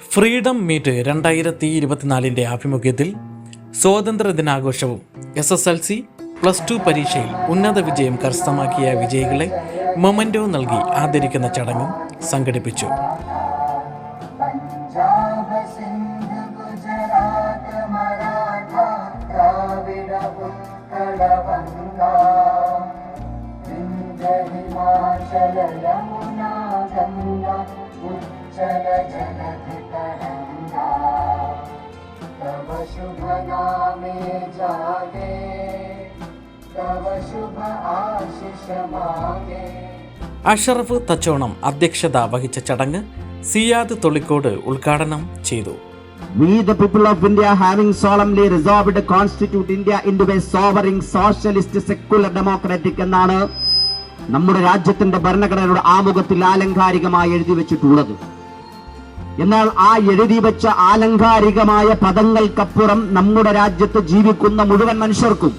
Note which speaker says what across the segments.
Speaker 1: Freedom meet രണ്ടായിരത്തി ഇരുപത്തിനാലിന്റെ ആഭിമുഖ്യത്തിൽ സ്വാതന്ത്ര്യ ദിനാഘോഷവും S S L C plus two പരീക്ഷയിൽ ഉന്നത വിജയം കരസ്ഥമാക്കിയ വിജയികളെ മൊമന്റോ നൽകി ആദരിക്കുന്ന ചടങ്ങും സംഘടിപ്പിച്ചു.
Speaker 2: ഹിമാചല യമുന ജലധി नामे जागे तव शुभ ആശിഷ മാഗേ
Speaker 1: അഷറഫ് തച്ചോണം അധ്യക്ഷത വഹിച്ച ചടങ്ങ് സിയാദ് തൊളിക്കോട് ഉദ്ഘാടനം ചെയ്തു
Speaker 3: We, the people of India, having solemnly resolved to constitute India into a sovereign, socialist, secular, democratic എന്നാണ് നമ്മുടെ രാജ്യത്തിന്റെ ഭരണഘടനയുടെ ആമുഖത്തിൽ ആലങ്കാരികമായി എഴുതി വെച്ചിട്ടുള്ളത് എന്നാൽ ആ എഴുതി വെച്ച ആലങ്കാരികമായ പദങ്ങൾക്കപ്പുറം നമ്മുടെ രാജ്യത്ത് ജീവിക്കുന്ന മുഴുവൻ മനുഷ്യർക്കും.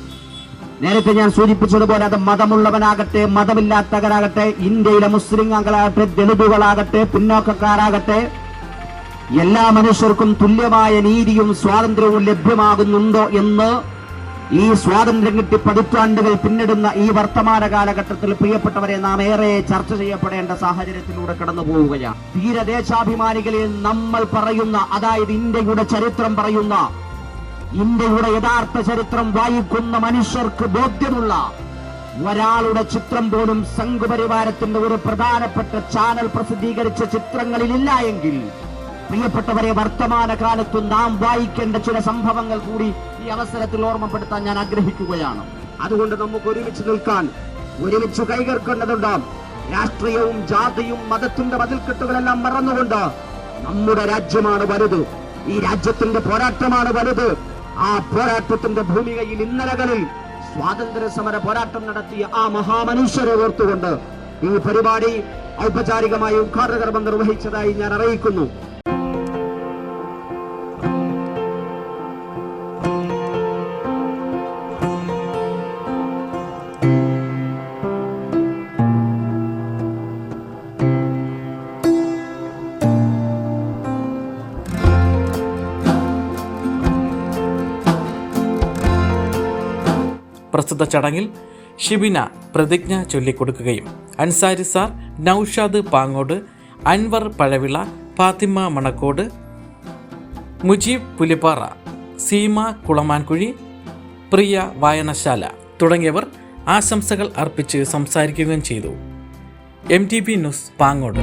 Speaker 3: നേരത്തെ ഞാൻ സൂചിപ്പിച്ചതുപോലെ അത് മതമുള്ളവനാകട്ടെ മതമില്ലാത്തവരാകട്ടെ ഇന്ത്യയിലെ മുസ്ലിങ്ങളാകട്ടെ ദളിതുകളാകട്ടെ പിന്നോക്കക്കാരാകട്ടെ എല്ലാ മനുഷ്യർക്കും തുല്യമായ നീതിയും സ്വാതന്ത്ര്യവും ലഭ്യമാകുന്നുണ്ടോ എന്ന് ഈ സ്വാതന്ത്ര്യം കിട്ടി പതിറ്റാണ്ടുകൾ പിന്നിടുന്ന ഈ വർത്തമാന കാലഘട്ടത്തിൽ പ്രിയപ്പെട്ടവരെ നാം ഏറെ ചർച്ച ചെയ്യപ്പെടേണ്ട സാഹചര്യത്തിലൂടെ കടന്നു പോവുകയാണ്. തീരദേശാഭിമാനികളിൽ നമ്മൾ പറയുന്ന അതായത് ഇന്ത്യയുടെ ചരിത്രം പറയുന്ന ഇന്ത്യയുടെ യഥാർത്ഥ ചരിത്രം വായിക്കുന്ന മനുഷ്യർക്ക് ബോധ്യമുള്ള ഒരാളുടെ ചിത്രം പോലും സംഘപരിവാരത്തിന്റെ ഒരു പ്രധാനപ്പെട്ട ചാനൽ പ്രസിദ്ധീകരിച്ച ചിത്രങ്ങളിലില്ല എങ്കിൽ പ്രിയപ്പെട്ടവരെ വർത്തമാന കാലത്ത് നാം വായിക്കേണ്ട ചില സംഭവങ്ങൾ കൂടി ഈ അവസരത്തിൽ ഓർമ്മപ്പെടുത്താൻ ഞാൻ ആഗ്രഹിക്കുകയാണ്. അതുകൊണ്ട് നമുക്ക് ഒരുമിച്ച് നിൽക്കാൻ ഒരുമിച്ച് കൈകേർക്കേണ്ടതുണ്ട്. രാഷ്ട്രീയവും ജാതിയും മതത്തിന്റെ മതിൽക്കെട്ടുകളെല്ലാം മറന്നുകൊണ്ട് നമ്മുടെ രാജ്യമാണ് വലുത്. ഈ രാജ്യത്തിന്റെ പോരാട്ടമാണ് വലുത്. ആ പോരാട്ടത്തിന്റെ ഭൂമികയിൽ ഇന്നലകളിൽ സ്വാതന്ത്ര്യ സമര പോരാട്ടം നടത്തിയ ആ മഹാമനുഷ്യരെ ഓർത്തുകൊണ്ട് ഈ പരിപാടി ഔപചാരികമായി ഉദ്ഘാടന കർമ്മം നിർവഹിച്ചതായി ഞാൻ അറിയിക്കുന്നു.
Speaker 1: പ്രസ്തുത ചടങ്ങിൽ ഷിബിന പ്രതിജ്ഞ ചൊല്ലിക്കൊടുക്കുകയും അൻസാരി സാർ നൌഷാദ് പാങ്ങോട് അൻവർ പഴവിള ഫാത്തിമ മണക്കോട് മുജീബ് പുലിപ്പാറ സീമ കുളമാൻകുഴി പ്രിയ വായനശാല തുടങ്ങിയവർ ആശംസകൾ അർപ്പിച്ച് സംസാരിക്കുകയും ചെയ്തു. M T B news Pangode.